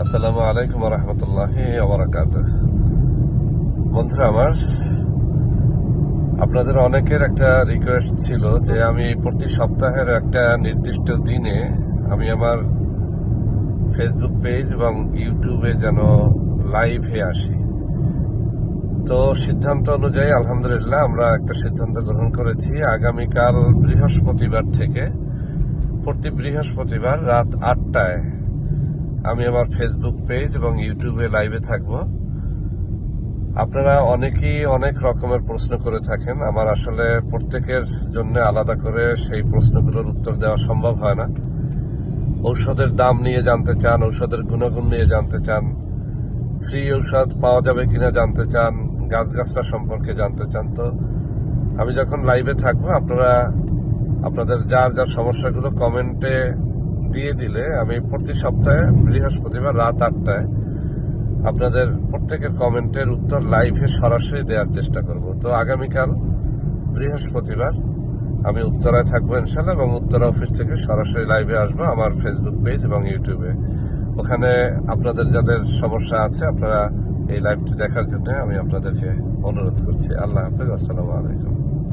আসসালামু আলাইকুম রহমতুল্লাহ আবরাকাত বন্ধুরা, আমার আপনাদের অনেকের একটা রিকোয়েস্ট ছিল যে আমি প্রতি সপ্তাহের একটা নির্দিষ্ট দিনে আমি আমার ফেসবুক পেজ এবং ইউটিউবে যেন লাইভে আসি। তো সিদ্ধান্ত অনুযায়ী, আলহামদুলিল্লাহ, আমরা একটা সিদ্ধান্ত গ্রহণ করেছি। আগামীকাল বৃহস্পতিবার থেকে প্রতি বৃহস্পতিবার রাত আটটায় আমি আমার ফেসবুক পেজ এবং ইউটিউবে লাইভে থাকব। আপনারা অনেকেই অনেক রকমের প্রশ্ন করে থাকেন। আমার আসলে প্রত্যেকের জন্য আলাদা করে সেই প্রশ্নগুলোর উত্তর দেওয়া সম্ভব হয় না। ঔষধের দাম নিয়ে জানতে চান, ঔষধের গুণাগুণ নিয়ে জানতে চান ফ্রি ঔষধ পাওয়া যাবে কিনা জানতে চান গাছগাছরা সম্পর্কে জানতে চান। তো আমি যখন লাইভে থাকব, আপনারা, আপনাদের যার যার সমস্যাগুলো কমেন্টে দিয়ে দিলে আমি প্রতি সপ্তাহে বৃহস্পতিবার রাত আটটায় আপনাদের প্রত্যেকের কমেন্টের উত্তর লাইভে সরাসরি দেওয়ার চেষ্টা করব। তো আগামীকাল বৃহস্পতিবার আমি উত্তরায় থাকব ইনশাল্লাহ এবং উত্তরা অফিস থেকে সরাসরি লাইভে আসব আমার ফেসবুক পেজ এবং ইউটিউবে ওখানে আপনাদের যাদের সমস্যা আছে, আপনারা এই লাইভটি দেখার জন্য আমি আপনাদেরকে অনুরোধ করছি। আল্লাহ হাফেজ, আসসালামু আলাইকুম।